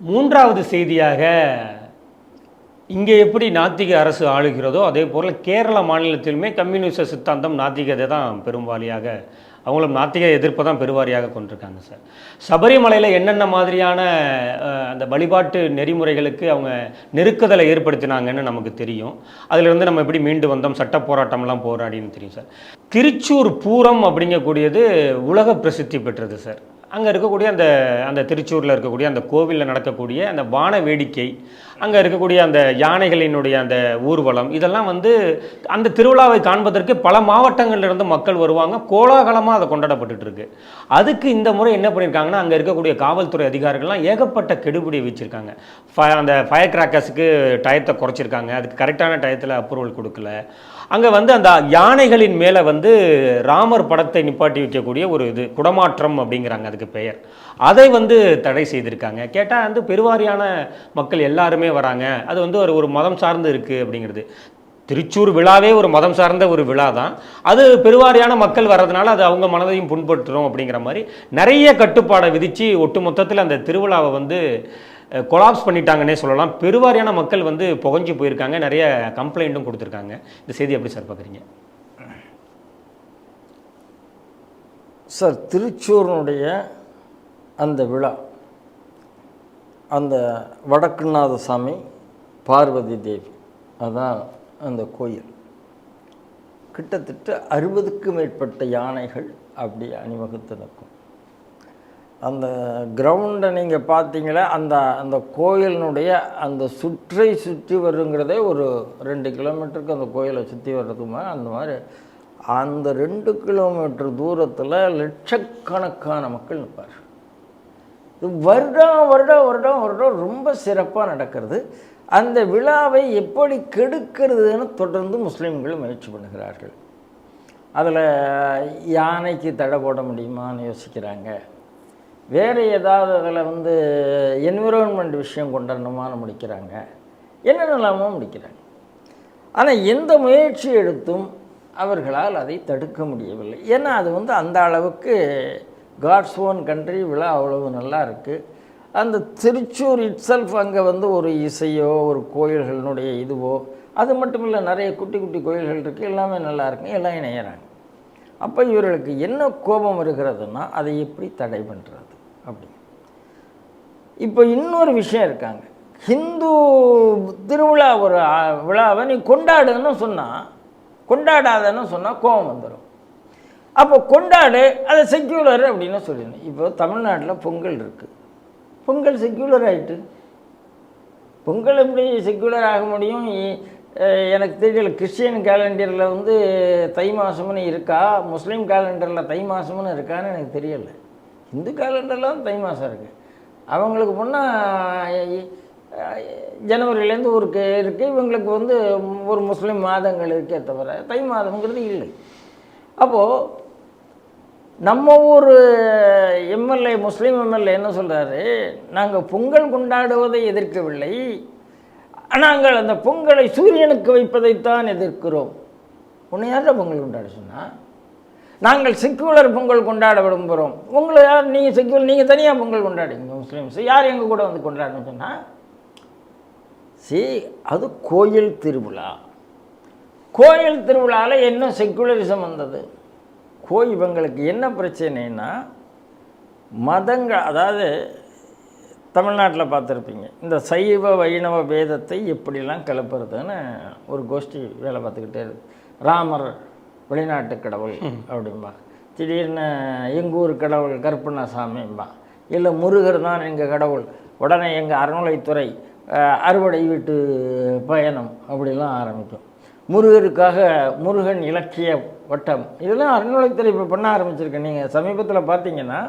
மூன்றாவது செய்தியாக இங்கே எப்படி நாத்திக அரசு ஆளுகிறதோ அதே போல் கேரள மாநிலத்திலுமே கம்யூனிச சித்தாந்தம் நாத்திகத்தை தான் பெரும்பாலியாக அவங்களும் நாத்திக எதிர்ப்பை தான் பெருவாரியாக கொண்டிருக்காங்க சார். சபரிமலையில் என்னென்ன மாதிரியான அந்த வழிபாட்டு நெறிமுறைகளுக்கு அவங்க நெருக்குதலை ஏற்படுத்தினாங்கன்னு நமக்கு தெரியும். அதிலிருந்து நம்ம எப்படி மீண்டு வந்தோம் சட்ட போராட்டம்லாம் போராடின்னு தெரியும் சார். திருச்சூர் பூரம் அப்படிங்கக்கூடியது உலக பிரசித்தி பெற்றது சார். அங்கே இருக்கக்கூடிய அந்த அந்த திருச்சூரில் இருக்கக்கூடிய அந்த கோவிலில் நடக்கக்கூடிய அந்த வான வேடிக்கை அங்கே இருக்கக்கூடிய அந்த யானைகளினுடைய அந்த ஊர்வலம் இதெல்லாம் வந்து அந்த திருவிழாவை காண்பதற்கு பல மாவட்டங்களிலிருந்து மக்கள் வருவாங்க. கோலாகலமாக அதை கொண்டாடப்பட்டுட்டு இருக்கு அதுக்கு இந்த முறை என்ன பண்ணியிருக்காங்கன்னா அங்கே இருக்கக்கூடிய காவல்துறை அதிகாரிகள்லாம் ஏகப்பட்ட கெடுபிடி வச்சுருக்காங்க அந்த ஃபயர் கிராக்கர்ஸுக்கு டயத்தை குறைச்சிருக்காங்க. அதுக்கு கரெக்டான டயத்தில் அப்ரூவல் கொடுக்கல. அங்கே வந்து அந்த யானைகளின் மேலே வந்து ராமர் படத்தை நிப்பாட்டி வைக்கக்கூடிய ஒரு இது குடமாற்றம் அப்படிங்கிறாங்க அதுக்கு பெயர். அதை வந்து தடை செய்திருக்காங்க. கேட்டால் வந்து பெருவாரியான மக்கள் எல்லாருமே வராங்க. அது வந்து ஒரு ஒரு மதம் சார்ந்து இருக்குது அப்படிங்கிறது. திருச்சூர் விழாவே ஒரு மதம் சார்ந்த ஒரு விழா தான் அது பெருவாரியான மக்கள் வர்றதுனால அது அவங்க மனதையும் புண்படுத்துகிறோம் அப்படிங்கிற மாதிரி நிறைய கட்டுப்பாடை விதித்து ஒட்டு மொத்தத்தில் அந்த திருவிழாவை வந்து கொலாப்ஸ் பண்ணிட்டாங்கன்னே சொல்லலாம். பெருவாரியான மக்கள் வந்து புகஞ்சு போயிருக்காங்க. நிறைய கம்ப்ளைண்ட்டும் கொடுத்துருக்காங்க. இந்த செய்தி எப்படி சார் பார்க்குறீங்க? சார் திருச்சூரினுடைய அந்த விழா அந்த வடக்குநாத சாமி பார்வதி தேவி அதான் அந்த கோயில். கிட்டத்தட்ட அறுபதுக்கும் மேற்பட்ட யானைகள் அப்படி அணிவகுத்து நிற்கும். அந்த கிரவுண்டை நீங்கள் பார்த்தீங்களா அந்த அந்த கோயிலினுடைய அந்த சுற்றை சுற்றி வருங்கிறதே ஒரு ரெண்டு கிலோமீட்டருக்கு அந்த கோயிலை சுற்றி வர்றதுமா அந்த மாதிரி. அந்த ரெண்டு கிலோமீட்டர் தூரத்தில் லட்சக்கணக்கான மக்கள் நிற்பார். இது வருடம் வருடம் வருடம் வருடம் ரொம்ப சிறப்பாக நடக்கிறது. அந்த விழாவை எப்படி கெடுக்கிறதுன்னு தொடர்ந்து முஸ்லீம்கள் முயற்சி பண்ணுகிறார்கள். அதில் யானைக்கு தடை போட முடியுமான்னு யோசிக்கிறாங்க. வேறு ஏதாவது அதில் வந்து என்விரான்மெண்ட் விஷயம் கொண்டாடணுமான்னு முடிக்கிறாங்க. என்னென்னலாமோ முடிக்கிறாங்க. ஆனால் எந்த முயற்சி எடுத்தும் அவர்களால் அதை தடுக்க முடியவில்லை. ஏன்னா அது வந்து அந்த அளவுக்கு காட்ஸ் ஓன் கண்ட்ரி விழா அவ்வளவு நல்லா இருக்குது அந்த திருச்சூர் இட்செல்ஃப் அங்கே வந்து ஒரு இசையோ ஒரு கோயில்களினுடைய இதுவோ அது மட்டும் இல்லை நிறைய குட்டி குட்டி கோயில்கள் இருக்குது எல்லாமே நல்லா இருக்கும் எல்லாம் இணையிறாங்க. அப்போ இவர்களுக்கு என்ன கோபம் வருகிறதுனா அதை எப்படி தடை பண்ணுறது அப்படி. இப்போ இன்னொரு விஷயம் இருக்காங்க. ஹிந்து திருவிழா ஒரு விழாவை நீ கொண்டாடுன்னு சொன்னால் கொண்டாடாதன்னு சொன்னால் கோபம் வந்துடும் அப்போ கொண்டாடு அதை செக்யூலர் அப்படின்னு சொல்லிடணும் இப்போ தமிழ்நாட்டில் பொங்கல் இருக்குது பொங்கல் செக்யூலர் ஆகிட்டு பொங்கல் எப்படி செக்யூலர் ஆக முடியும்? எனக்கு தெரியல. கிறிஸ்டியன் கேலண்டரில் வந்து தை மாதம்னு இருக்கா? முஸ்லீம் கேலண்டரில் தை மாதம்னு இருக்கான்னு எனக்கு தெரியலை. இந்து கேலண்டரில் தை மாதம் இருக்குது அவங்களுக்கு முன்னால் ஜனவரியிலேருந்து ஒரு கே இருக்குது இவங்களுக்கு வந்து ஒரு முஸ்லீம் மாதங்கள் இருக்கே தவிர தை மாதங்கிறது இல்லை. அப்போது நம்ம ஊர் எம்எல்ஏ முஸ்லீம் எம்எல்ஏ என்ன சொல்கிறாரு நாங்கள் பொங்கல் கொண்டாடுவதை எதிர்க்கவில்லை. நாங்கள் அந்த பொங்கலை சூரியனுக்கு வைப்பதைத்தான் எதிர்க்கிறோம். உன்னை பொங்கல் கொண்டாட சொன்னால் நாங்கள் செக்குலர் பொங்கல் கொண்டாட விரும்புகிறோம். உங்களை யார் நீங்கள் செக்குலர் நீங்கள் தனியாக பொங்கல் கொண்டாடுங்க முஸ்லீம்ஸ். யார் எங்கள் கூட வந்து கொண்டாடணும்னு சொன்னால் சி அது கோயில் திருவிழா. கோயில் திருவிழாவில் என்ன செக்குலரிசம் வந்தது? கோயில் இவங்களுக்கு என்ன பிரச்சனைனா மதங்கள் அதாவது தமிழ்நாட்டில் பார்த்துருப்பீங்க. இந்த சைவ வைணவ வேதத்தை எப்படிலாம் கிளப்புறதுன்னு ஒரு கோஷ்டி வேலை பார்த்துக்கிட்டே இருக்கு. ராமர் வெளிநாட்டு கடவுள் அப்படிம்பா. திடீர்னு எங்கள் ஊர் கடவுள் கருப்பண்ணசாமிம்பா இல்லை முருகர் தான் எங்கள் கடவுள். உடனே எங்கள் அறநிலைத்துறை அறுவடை வீட்டு பயணம் அப்படிலாம் ஆரம்பிக்கும். முருகருக்காக முருகன் இலக்கிய வட்டம். இதெல்லாம் அறநிலைத்துறை இப்போ பண்ண ஆரம்பிச்சிருக்கேன் நீங்கள் சமீபத்தில் பார்த்தீங்கன்னா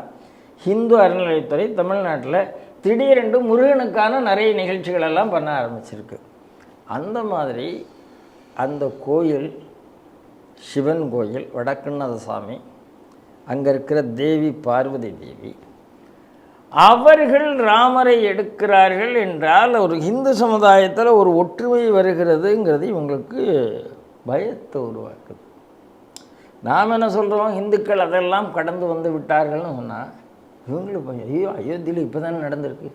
ஹிந்து அறநிலையத்துறை தமிழ்நாட்டில் திடீரென்று முருகனுக்கான நிறைய நிகழ்ச்சிகள் எல்லாம் பண்ண ஆரம்பிச்சிருக்கு. அந்த மாதிரி அந்த கோயில் சிவன் கோயில் வடக்குநாத சாமி அங்கே இருக்கிற தேவி பார்வதி தேவி. அவர்கள் ராமரை எடுக்கிறார்கள் என்றால் ஒரு இந்து சமுதாயத்தில் ஒரு ஒற்றுமை வருகிறதுங்கிறது இவங்களுக்கு பயத்தை உருவாக்குது. நாம் என்ன சொல்கிறோம் இந்துக்கள் அதெல்லாம் கடந்து வந்து விட்டார்கள்னு சொன்னால் இவங்களுக்கு பயம். ஐயோ அயோத்தியில் இப்போ தானே நடந்திருக்கு.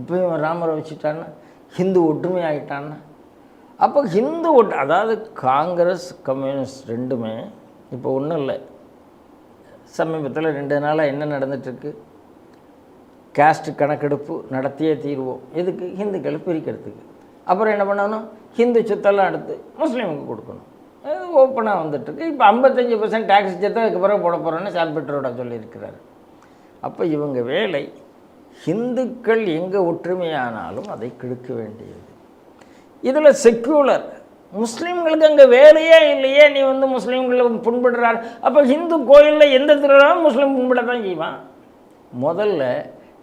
இப்போ இவன் ராமரை வச்சுட்டான்னா ஹிந்து ஒற்றுமை ஆகிட்டான்னா அப்போ ஹிந்து ஒட்டு அதாவது காங்கிரஸ் கம்யூனிஸ்ட் ரெண்டுமே இப்போ ஒன்றும் இல்லை. சமீபத்தில் ரெண்டு நாளாக என்ன நடந்துகிட்ருக்கு கேஸ்ட் கணக்கெடுப்பு நடத்தியே தீர்வோம். எதுக்கு ஹிந்துக்களை பிரிக்கிறதுக்கு அப்புறம் என்ன பண்ணணும்? ஹிந்து சொத்தெல்லாம் எடுத்து முஸ்லீமுக்கு கொடுக்கணும். ஓப்பனாக வந்துட்டுருக்கு. இப்போ ஐம்பத்தஞ்சு பர்சன்ட் டேக்ஸ் சேர்த்து அதுக்கு பிறகு போட போகிறோன்னு சாம்பிட்டரோட சொல்லியிருக்கிறாரு. அப்போ இவங்க வேலை ஹிந்துக்கள் எங்கே ஒற்றுமையானாலும் அதை கெடுக்க வேண்டியது. இதில் செக்யூலர் முஸ்லீம்களுக்கு அங்கே வேலையே இல்லையே நீ வந்து முஸ்லீம்களை புண்படுறாரு. அப்போ ஹிந்து கோயிலில் எந்த திருவிழாவும் முஸ்லீம் புண்பட தான் செய்வான். முதல்ல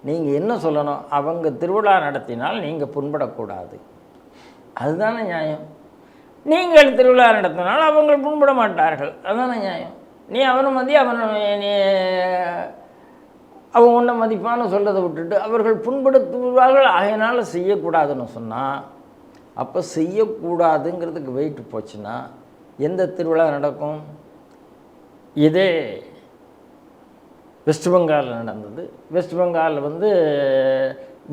நீங்கள் என்ன சொல்லணும்? அவங்க திருவிழா நடத்தினால் நீங்கள் புண்படக்கூடாது. அதுதானே நியாயம். நீங்கள் திருவிழா நடத்தினால் அவங்க புண்பட மாட்டார்கள். அதுதானே நியாயம். நீ அவனை மதி அவனை நீ அவன் உன்னை மதிப்பான்னு சொல்கிறத விட்டுட்டு அவர்கள் புண்படுத்துவார்கள். ஆகையினால செய்யக்கூடாதுன்னு சொன்னால் அப்போ செய்யக்கூடாதுங்கிறதுக்கு வெயிட் போச்சுன்னா எந்த திருவிழா நடக்கும்? இதே வெஸ்ட் பெங்காலில் நடந்தது. வெஸ்ட் பெங்காலில் வந்து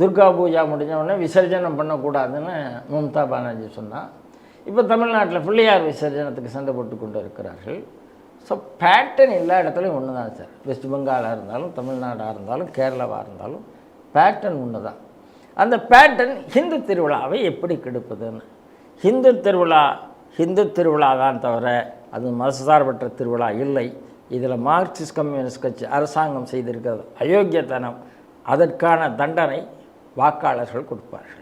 துர்கா பூஜா முடிஞ்ச உடனே விசர்ஜனம் பண்ணக்கூடாதுன்னு மம்தா பானர்ஜி சொன்னான். இப்போ தமிழ்நாட்டில் பிள்ளையார் விசர்ஜனத்துக்கு சண்டை போட்டு கொண்டு இருக்கிறார்கள். ஸோ பேட்டர்ன் எல்லா இடத்துலையும் ஒன்று தான் சார் வெஸ்ட் பெங்காலாக இருந்தாலும் தமிழ்நாடாக இருந்தாலும் கேரளாவாக இருந்தாலும் பேட்டர்ன் ஒன்று தான் அந்த பேட்டர்ன் ஹிந்து திருவிழாவை எப்படி கெடுப்பதுன்னு? ஹிந்து திருவிழா ஹிந்து திருவிழா தான் தவிர அது மதசார்பற்ற திருவிழா இல்லை. இதில் மார்க்சிஸ்ட் கம்யூனிஸ்ட் கட்சி அரசாங்கம் செய்திருக்கிறது அயோக்கியத்தனம். அதற்கான தண்டனை வாக்காளர்கள் கொடுப்பார்கள்.